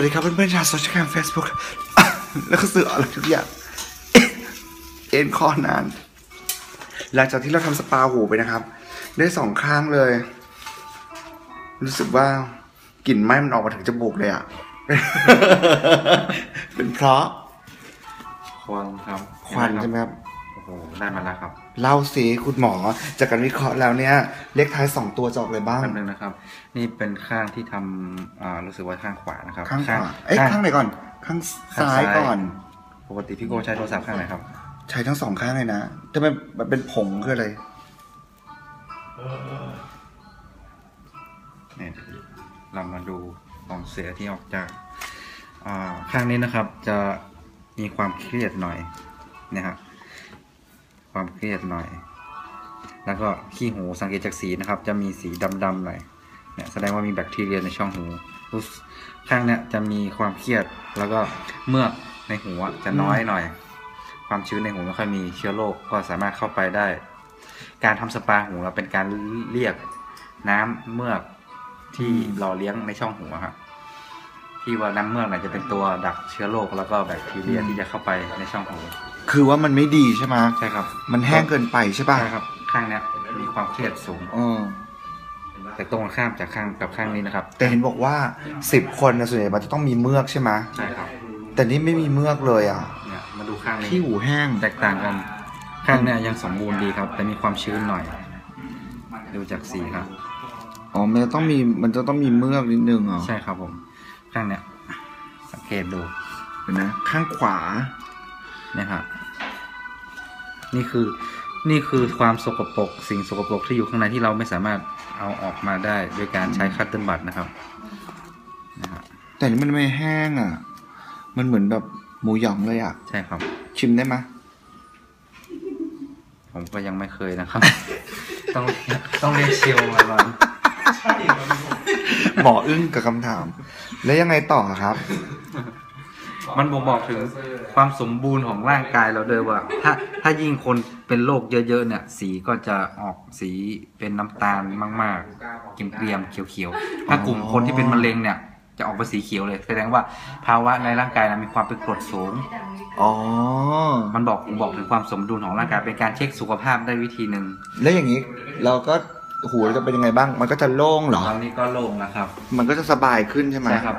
วัสดีครับเพื่อนๆชาวโซเชียลแคมเฟซบุ๊กแล้วก็สื่ออะไรทุกอย่าง เอ็นคอนาน หลังจากที่เราทำสปาหูไปนะครับ ได้สองข้างเลย รู้สึกว่ากลิ่นไหม้มันออกมาถึงจมูกเลยอะ เป็นเพราะ ควันครับควันใช่ไหมครับ โอ้โหได้มาแล้วครับเล่าสิคุณหมอ จากการวิเคราะห์แล้วเนี่ย เลขท้ายสองตัวจะออกเลยบ้าง แป๊บนึงนะครับ นี่เป็นข้างที่ทำอ่ารู้สึกว่าข้างขวานะครับข้างขวาเอ้ยข้างไหนก่อน ข้างซ้ายก่อน ปกติพี่โกใช้โทรศัพท์ข้างไหนครับใช้ทั้งสองข้างเลยนะแต่มันมันเป็นผงคืออะไรเนี่ยเรามาดูของเสียที่ออกจากอ่าข้างนี้นะครับ จะมีความเครียดหน่อยนะครับ ความเครียดหน่อย แล้วก็ขี้หูสังเกตจากสีนะครับ จะมีสีดำๆหน่อยเนี่ยแสดงว่ามีแบคทีเรียในช่องหูรู้ข้างเนี้ยจะมีความเครียดแล้วก็เมือกในหูจะน้อยหน่อย ความชื้นในหูไม่ค่อยมีเชื้อโรคก็สามารถเข้าไปได้ การทำสปาหูเราเป็นการเรียกน้ำเมือกที่หล่อเลี้ยงในช่องหูครับ ที่ว่าน้ำเมือกเนี่ยจะเป็นตัวดักเชื้อโรคแล้วก็แบคทีเรียอืมที่จะเข้าไปในช่องหูคือว่ามันไม่ดีใช่ไหมใช่ครับ มันแห้งเกินไปใช่ป่ะใช่ครับ ข้างเนี้ยมีความเครียดสูงเออแต่ตรงกันข้ามจากข้างกับข้างนี้นะครับ แต่เห็นบอกว่าสิบคนนะส่วนใหญ่มันจะต้องมีเมือกใช่ไหมใช่ครับ แต่นี่ไม่มีเมือกเลยอะเนี่ยมาดูข้างนี้ที่หูแห้งแตกต่างกัน ข้างเนี้ยยังสมบูรณ์ดีครับ แต่มีความชื้นหน่อย ดูจากสีครับอ๋อมันจะต้องมีมันจะต้องมีเมือกนิดนึงเหรอใช่ครับผม ข้างเนี้ยสังเกตดูเห็นนะข้างขวาเนี่ยครับนี่คือนี่คือความสกปรกสิ่งสกปรกที่อยู่ข้างในที่เราไม่สามารถเอาออกมาได้โดยการใช้คัตเติลบัตนะครับนะครับ แต่นี่มันไม่แห้งอะ มันเหมือนแบบหมูหยองเลยอะ ใช่ครับ ชิมได้ไหมผมก็ยังไม่เคยนะครับ ต้องต้องเรียกเชลมาก่อน หมออึ้งกับคำถาม แล้วยังไงต่อครับ มันบ่งบอกถึงความสมบูรณ์ของร่างกายเราเลยว่า ถ้าถ้ายิ่งคนเป็นโรคเยอะๆเนี่ย สีก็จะออกสีเป็นน้ำตาลมากๆเกรียมๆเขียวๆถ้ากลุ่มคนที่เป็นมะเร็งเนี่ย จะออกเป็นสีเขียวเลย แสดงว่าภาวะในร่างกายเรามีความเป็นกรดสูง อ๋อ มันบอกบอกถึงความสมดุลของร่างกายเป็นการเช็คสุขภาพได้วิธีหนึ่ง แล้วอย่างนี้เราก็ หูเราจะเป็นยังไงบ้าง มันก็จะโล่งเหรอ ตอนนี้ก็โล่งนะครับ มันก็จะสบายขึ้นใช่ไหมใช่ครับ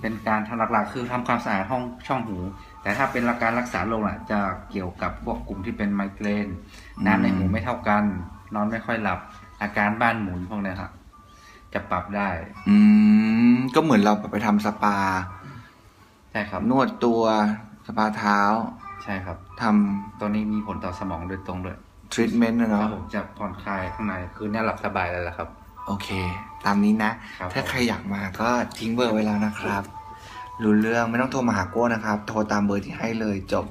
เป็นการทำหลักๆ คือทำความสะอาดห้องช่องหู แต่ถ้าเป็นการรักษาโรคน่ะจะเกี่ยวกับพวกกลุ่มที่เป็นไมเกรน น้ำในหูไม่เท่ากัน นอนไม่ค่อยหลับ อาการบ้านหมุนพวกเนี้ยครับจะปรับได้ อืม ก็เหมือนเราไปทำสปา ใช่ครับ นวดตัว สปาเท้า ใช่ครับทตัวนี้มีผลต่อสมองโดยตรงด้วยำ ทรีทเมนต์นะคเนาะรับผมจะผ่อนคลายข้างในคือเนี่ยหลับสบายเลยแหละครับ โอเค ตามนี้นะ ครับ ถ้าใครอยากมาก็ทิ้งเบอร์ไว้แล้วนะครับ รู้เรื่องไม่ต้องโทรมาหาโก้นะครับ โทรตามเบอร์ที่ให้เลยจบ